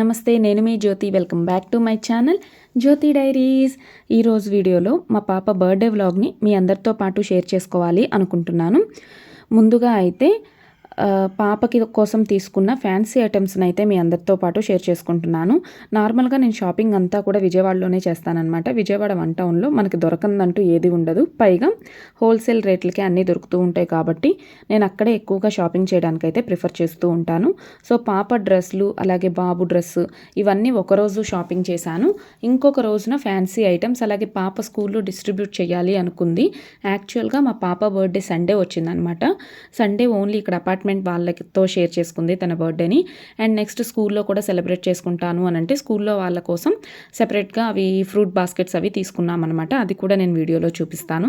నమస్తే నేను మీ Jyothi. Welcome back to my channel Jyothi diaries ఈరోజు వీడియోలో మా పాప బర్త్డే వ్లాగ్ని మీ అందరితో పాటు షేర్ చేసుకోవాలి అనుకుంటున్నాను. ముందుగా అయితే పాపకి కోసం తీసుకున్న ఫ్యాన్సీ ఐటమ్స్ని అయితే మీ అందరితో పాటు షేర్ చేసుకుంటున్నాను. నార్మల్గా నేను షాపింగ్ అంతా కూడా విజయవాడలోనే చేస్తానన్నమాట. విజయవాడ వన్ టౌన్లో మనకి దొరకందంటూ ఏది ఉండదు. పైగా హోల్సేల్ రేట్లకే అన్నీ దొరుకుతూ ఉంటాయి కాబట్టి నేను అక్కడే ఎక్కువగా షాపింగ్ చేయడానికి అయితే ప్రిఫర్ చేస్తూ ఉంటాను. సో పాప డ్రెస్లు అలాగే బాబు డ్రెస్ ఇవన్నీ ఒకరోజు షాపింగ్ చేశాను. ఇంకొక రోజున ఫ్యాన్సీ ఐటమ్స్ అలాగే పాప స్కూల్లో డిస్ట్రిబ్యూట్ చేయాలి అనుకుంది. యాక్చువల్గా మా పాప బర్త్డే సండే వచ్చిందనమాట సండే ఓన్లీ ఇక్కడ అపార్ట్మెంట్ వాళ్ళతో షేర్ చేసుకుంది తన బర్త్డేని అండ్ నెక్స్ట్ స్కూల్లో కూడా సెలబ్రేట్ చేసుకుంటాను అని అంటే స్కూల్లో వాళ్ళ కోసం సెపరేట్గా అవి ఫ్రూట్ బాస్కెట్స్ అవి తీసుకున్నాం అనమాట అది కూడా నేను వీడియోలో చూపిస్తాను.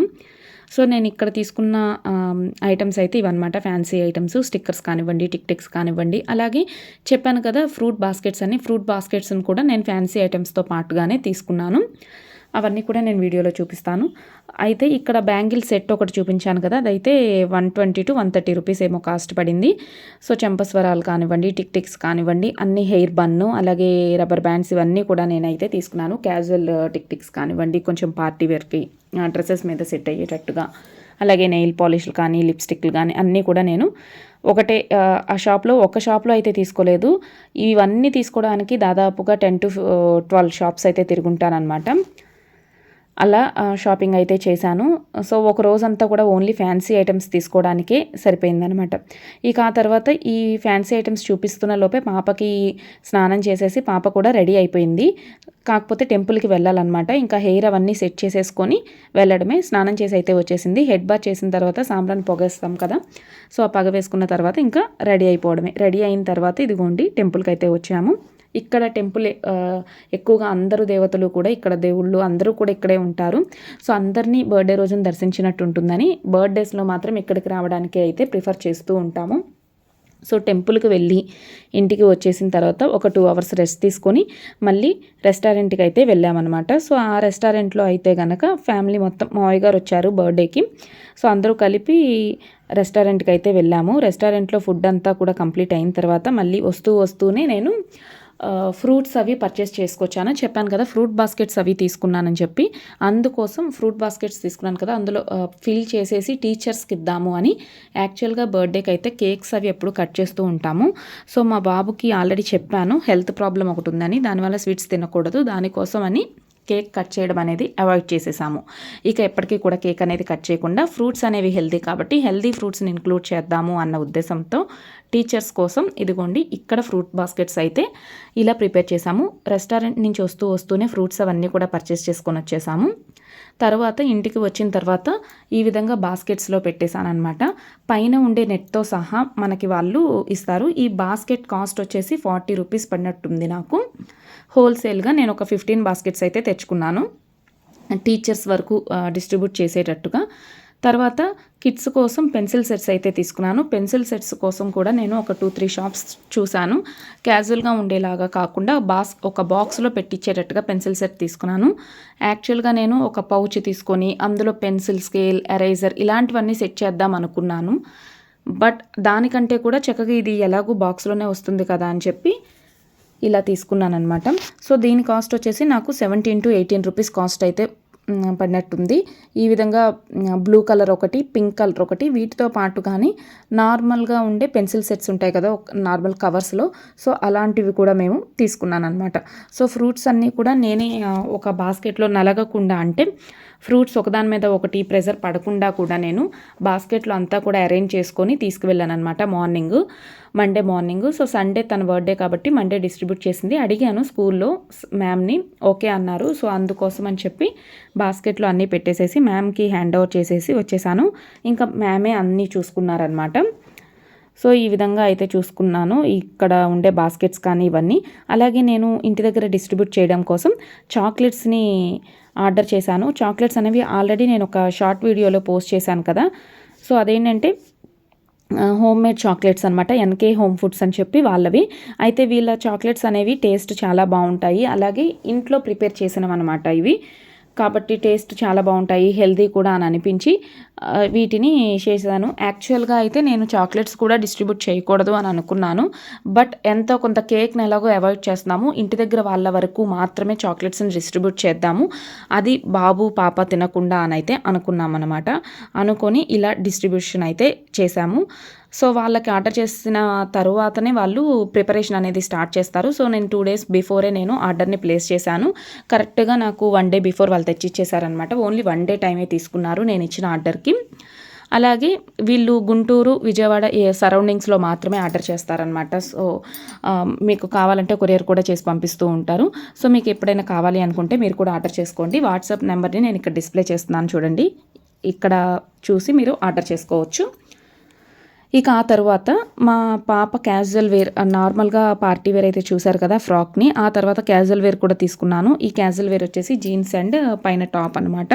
సో నేను ఇక్కడ తీసుకున్న ఐటమ్స్ అయితే ఇవన్నమాట. ఫ్యాన్సీ ఐటమ్స్ స్టిక్కర్స్ కానివ్వండి టిక్ టిక్స్ కానివ్వండి. అలాగే చెప్పాను కదా ఫ్రూట్ బాస్కెట్స్ అని. ఫ్రూట్ బాస్కెట్స్ని కూడా నేను ఫ్యాన్సీ ఐటమ్స్తో పాటుగానే తీసుకున్నాను. అవన్నీ కూడా నేను వీడియోలో చూపిస్తాను. అయితే ఇక్కడ బ్యాంగిల్ సెట్ ఒకటి చూపించాను కదా అదైతే one twenty to one thirty rupees ఏమో కాస్ట్ పడింది. సో చెంపస్వరాలు కానివ్వండి టిక్ టిక్స్ కానివ్వండి అన్ని హెయిర్ బన్ను అలాగే రబ్బర్ బ్యాండ్స్ ఇవన్నీ కూడా నేనైతే తీసుకున్నాను. క్యాజువల్ టిక్ టిక్స్ కానివ్వండి కొంచెం పార్టీ వేర్కి డ్రెస్సెస్ మీద సెట్ అయ్యేటట్టుగా. అలాగే నెయిల్ పాలిష్లు కానీ లిప్స్టిక్లు కానీ అన్నీ కూడా నేను ఒకటే ఆ, షాప్లో ఒక షాప్లో అయితే తీసుకోలేదు. ఇవన్నీ తీసుకోవడానికి దాదాపుగా టెన్ టు ట్వెల్వ్ షాప్స్ అయితే తిరుగుంటానమాట అలా షాపింగ్ అయితే చేశాను. సో ఒక రోజంతా కూడా ఓన్లీ ఫ్యాన్సీ ఐటమ్స్ తీసుకోవడానికే సరిపోయిందనమాట ఇక ఆ తర్వాత ఈ ఫ్యాన్సీ ఐటమ్స్ చూపిస్తున్న లోపే పాపకి స్నానం చేసేసి పాప కూడా రెడీ అయిపోయింది. కాకపోతే టెంపుల్కి వెళ్ళాలన్నమాట. ఇంకా హెయిర్ అవన్నీ సెట్ చేసేసుకొని వెళ్ళడమే. స్నానం చేసి అయితే వచ్చేసింది. హెడ్ బాత్ చేసిన తర్వాత సాంబ్రాన్ని పొగేస్తాం కదా. సో ఆ పగ వేసుకున్న తర్వాత ఇంకా రెడీ అయిపోవడమే. రెడీ అయిన తర్వాత ఇదిగోండి టెంపుల్కి అయితే వచ్చాము. ఇక్కడ టెంపుల్ ఎక్కువగా అందరూ దేవతలు కూడా ఇక్కడ దేవుళ్ళు అందరూ కూడా ఇక్కడే ఉంటారు. సో అందరినీ బర్త్డే రోజున దర్శించినట్టు ఉంటుందని బర్త్డేస్లో మాత్రం ఇక్కడికి రావడానికి అయితే ప్రిఫర్ చేస్తూ ఉంటాము. సో టెంపుల్కి వెళ్ళి ఇంటికి వచ్చేసిన తర్వాత ఒక టూ అవర్స్ రెస్ట్ తీసుకొని మళ్ళీ రెస్టారెంట్కి అయితే వెళ్ళామన్నమాట. సో ఆ రెస్టారెంట్లో అయితే కనుక ఫ్యామిలీ మొత్తం మావయ్య గారు వచ్చారు బర్త్డేకి. సో అందరూ కలిపి రెస్టారెంట్కి అయితే వెళ్ళాము. రెస్టారెంట్లో ఫుడ్ అంతా కూడా కంప్లీట్ అయిన తర్వాత మళ్ళీ వస్తూ వస్తూనే నేను ఫ్రూట్స్ అవి పర్చేస్ చేసుకొచ్చాను చెప్పాను కదా. ఫ్రూట్ బాస్కెట్స్ అవి తీసుకున్నానని చెప్పి అందుకోసం ఫ్రూట్ బాస్కెట్స్ తీసుకున్నాను కదా. అందులో ఫిల్ చేసేసి టీచర్స్కి ఇద్దాము అని యాక్చువల్గా బర్త్డేకి అయితే కేక్స్ అవి ఎప్పుడు కట్ చేస్తూ ఉంటాము. సో మా బాబుకి ఆల్రెడీ చెప్పాను హెల్త్ ప్రాబ్లం ఒకటి ఉందని దానివల్ల స్వీట్స్ తినకూడదు దానికోసం అని కేక్ కట్ చేయడం అనేది అవాయిడ్ చేసేసాము. ఇక ఎప్పటికీ కూడా కేక్ అనేది కట్ చేయకుండా ఫ్రూట్స్ అనేవి హెల్దీ కాబట్టి హెల్దీ ఫ్రూట్స్ని ఇంక్లూడ్ చేద్దాము అన్న ఉద్దేశంతో టీచర్స్ కోసం ఇదిగోండి ఇక్కడ ఫ్రూట్ బాస్కెట్స్ అయితే ఇలా ప్రిపేర్ చేసాము. రెస్టారెంట్ నుంచి వస్తూ వస్తూనే ఫ్రూట్స్ అవన్నీ కూడా పర్చేస్ చేసుకొని వచ్చేసాము. తర్వాత ఇంటికి వచ్చిన తర్వాత ఈ విధంగా బాస్కెట్స్లో పెట్టేశాను అనమాట పైన ఉండే నెట్తో సహా మనకి వాళ్ళు ఇస్తారు. ఈ బాస్కెట్ కాస్ట్ వచ్చేసి ఫార్టీ రూపీస్ పడినట్టుంది నాకు. హోల్సేల్గా నేను ఒక ఫిఫ్టీన్ బాస్కెట్స్ అయితే తెచ్చుకున్నాను. టీచర్స్ వరకు డిస్ట్రిబ్యూట్ చేసేటట్టుగా. తర్వాత కిడ్స్ కోసం పెన్సిల్ సెట్స్ అయితే తీసుకున్నాను. పెన్సిల్ సెట్స్ కోసం కూడా నేను ఒక టూ త్రీ షాప్స్ చూశాను. క్యాజువల్గా ఉండేలాగా కాకుండా బాస్ ఒక బాక్స్లో పెట్టించేటట్టుగా పెన్సిల్ సెట్ తీసుకున్నాను. యాక్చువల్గా నేను ఒక పౌచ్ తీసుకొని అందులో పెన్సిల్ స్కేల్ ఎరైజర్ ఇలాంటివన్నీ సెట్ చేద్దాం అనుకున్నాను. బట్ దానికంటే కూడా చక్కగా ఇది ఎలాగూ బాక్స్లోనే వస్తుంది కదా అని చెప్పి ఇలా తీసుకున్నాను అనమాట సో దీని కాస్ట్ వచ్చేసి నాకు seventeen to eighteen rupees cost అయితే పడినట్టుంది. ఈ విధంగా బ్లూ కలర్ ఒకటి పింక్ కలర్ ఒకటి వీటితో పాటు కానీ నార్మల్గా ఉండే పెన్సిల్ సెట్స్ ఉంటాయి కదా ఒక నార్మల్ కవర్స్లో. సో అలాంటివి కూడా మేము తీసుకున్నాను అనమాట సో ఫ్రూట్స్ అన్నీ కూడా నేనే ఒక బాస్కెట్లో నలగకుండా అంటే ఫ్రూట్స్ ఒకదాని మీద ఒకటి ప్రెజర్ పడకుండా కూడా నేను బాస్కెట్లో అంతా కూడా అరేంజ్ చేసుకొని తీసుకువెళ్ళాను అనమాట morning Monday morning. So Sunday తన బర్త్డే కాబట్టి మండే డిస్ట్రిబ్యూట్ చేసింది. అడిగాను స్కూల్లో మ్యామ్ని ఓకే అన్నారు. సో అందుకోసం అని చెప్పి బాస్కెట్లో అన్నీ పెట్టేసేసి మ్యామ్కి హ్యాండ్ ఓవర్ చేసేసి వచ్చేసాను. ఇంకా మ్యామే అన్నీ చూసుకున్నారనమాట సో ఈ విధంగా అయితే చూసుకున్నాను. ఇక్కడ ఉండే బాస్కెట్స్ కానీ ఇవన్నీ. అలాగే నేను ఇంటి దగ్గర డిస్ట్రిబ్యూట్ చేయడం కోసం చాక్లెట్స్ని ఆర్డర్ చేశాను. చాక్లెట్స్ అనేవి ఆల్రెడీ నేను ఒక షార్ట్ వీడియోలో పోస్ట్ చేశాను కదా. సో అదేంటంటే హోమ్ మేడ్ చాక్లెట్స్ అనమాట ఎన్కే హోమ్ ఫుడ్స్ అని చెప్పి వాళ్ళవి. అయితే వీళ్ళ చాక్లెట్స్ అనేవి టేస్ట్ చాలా బాగుంటాయి. అలాగే ఇంట్లో ప్రిపేర్ చేసినవి అనమాట ఇవి. కాబట్టి టేస్ట్ చాలా బాగుంటాయి హెల్దీ కూడా అని అనిపించి వీటిని చేశాను. యాక్చువల్గా అయితే నేను చాక్లెట్స్ కూడా డిస్ట్రిబ్యూట్ చేయకూడదు అని అనుకున్నాను. బట్ ఎంతో కొంత కేక్ని ఎలాగో అవాయిడ్ చేస్తున్నాము. ఇంటి దగ్గర వాళ్ళ వరకు మాత్రమే చాక్లెట్స్ని డిస్ట్రిబ్యూట్ చేద్దాము. అది బాబు పాప తినకుండా అని అయితే అనుకున్నాం అనమాట అనుకొని ఇలా డిస్ట్రిబ్యూషన్ అయితే చేశాము. సో వాళ్ళకి ఆర్డర్ చేసిన తరువాతనే వాళ్ళు ప్రిపరేషన్ అనేది స్టార్ట్ చేస్తారు. సో నేను టూ డేస్ బిఫోరే నేను ఆర్డర్ని ప్లేస్ చేశాను. కరెక్ట్గా నాకు వన్ డే బిఫోర్ వాళ్ళు తెచ్చిచ్చేసారనమాట ఓన్లీ వన్ డే టైమే తీసుకున్నారు నేను ఇచ్చిన ఆర్డర్కి. అలాగే వీళ్ళు గుంటూరు విజయవాడ ఏ సరౌండింగ్స్లో మాత్రమే ఆర్డర్ చేస్తారనమాట సో మీకు కావాలంటే కొరియర్ కూడా చేసి పంపిస్తూ ఉంటారు. సో మీకు ఎప్పుడైనా కావాలి అనుకుంటే మీరు కూడా ఆర్డర్ చేసుకోండి. వాట్సాప్ నెంబర్ని నేను ఇక్కడ డిస్ప్లే చేస్తున్నాను చూడండి. ఇక్కడ చూసి మీరు ఆర్డర్ చేసుకోవచ్చు. ఇక ఆ తర్వాత మా పాప క్యాజువల్ వేర్ నార్మల్గా పార్టీ వేర్ అయితే చూసారు కదా ఫ్రాక్ని ఆ తర్వాత క్యాజువల్ వేర్ కూడా తీసుకున్నాను. ఈ క్యాజువల్ వేర్ వచ్చేసి జీన్స్ అండ్ పైన టాప్ అనమాట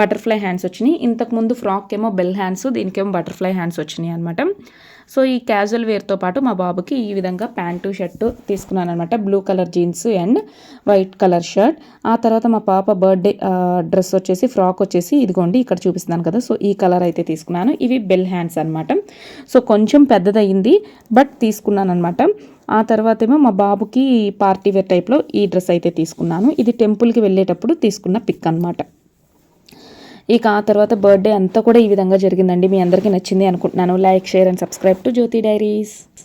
బటర్ఫ్లై హ్యాండ్స్ వచ్చినాయి. ఇంతకుముందు ఫ్రాక్ ఏమో బెల్ హ్యాండ్స్ దీనికేమో బటర్ఫ్లై హ్యాండ్స్ వచ్చినాయి అనమాట సో ఈ క్యాజువల్ వేర్తో పాటు మా బాబుకి ఈ విధంగా ప్యాంటు షర్టు తీసుకున్నాను అనమాట blue colour jeans and white colour shirt ఆ తర్వాత మా పాప బర్త్డే డ్రెస్ వచ్చేసి ఫ్రాక్ వచ్చేసి ఇదిగోండి ఇక్కడ చూపిస్తున్నాను కదా. సో ఈ కలర్ అయితే తీసుకున్నాను. ఇవి బెల్ హ్యాండ్స్ అనమాట సో కొంచెం పెద్దదయ్యింది బట్ తీసుకున్నాను అనమాట ఆ తర్వాత ఏమో మా బాబుకి పార్టీ వేర్ టైప్లో ఈ డ్రెస్ అయితే తీసుకున్నాను. ఇది టెంపుల్కి వెళ్ళేటప్పుడు తీసుకున్న పిక్ అనమాట ఇక ఆ తర్వాత బర్త్డే అంతా కూడా ఈ విధంగా జరిగిందండి. మీ అందరికీ నచ్చింది అనుకుంటున్నాను. Like share and subscribe to Jyothi diaries.